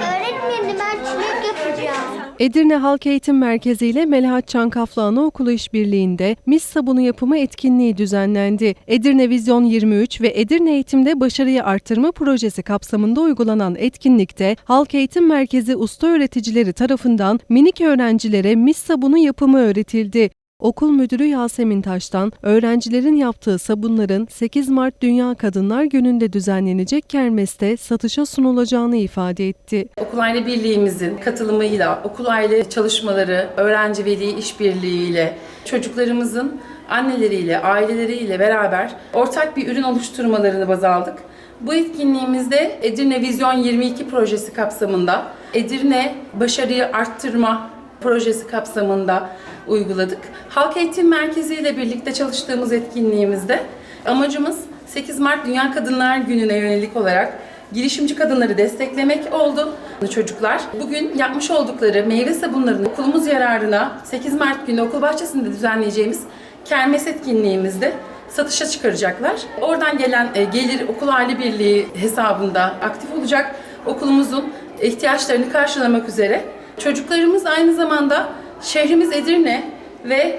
Öğretmenim ben çilek yapacağım. Edirne Halk Eğitim Merkezi ile Melahat Çankaflı Anaokulu işbirliğinde mis sabunu yapımı etkinliği düzenlendi. Edirne Vizyon 23 ve Edirne Eğitimde Başarıyı Artırma Projesi kapsamında uygulanan etkinlikte Halk Eğitim Merkezi usta öğreticileri tarafından minik öğrencilere mis sabunu yapımı öğretildi. Okul Müdürü Yasemin Taş'tan öğrencilerin yaptığı sabunların 8 Mart Dünya Kadınlar Günü'nde düzenlenecek kermeste satışa sunulacağını ifade etti. Okul Aile Birliğimizin katılımıyla, okul aile çalışmaları, öğrenci veli işbirliğiyle, çocuklarımızın anneleriyle, aileleriyle beraber ortak bir ürün oluşturmalarını baz aldık. Bu etkinliğimizde Edirne Vizyon 22 projesi kapsamında Edirne Başarıyı Arttırma projesi kapsamında uyguladık. Halk Eğitim Merkezi ile birlikte çalıştığımız etkinliğimizde amacımız 8 Mart Dünya Kadınlar Günü'ne yönelik olarak girişimci kadınları desteklemek oldu. Çocuklar bugün yapmış oldukları meyve sabunlarını okulumuz yararına 8 Mart günü okul bahçesinde düzenleyeceğimiz kermes etkinliğimizde satışa çıkaracaklar. Oradan gelen e, gelir okul aile birliği hesabında aktif olacak. Okulumuzun ihtiyaçlarını karşılamak üzere. Çocuklarımız aynı zamanda şehrimiz Edirne ve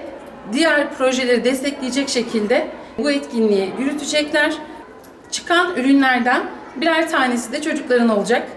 diğer projeleri destekleyecek şekilde bu etkinliği yürütecekler. Çıkan ürünlerden birer tanesi de çocukların olacak.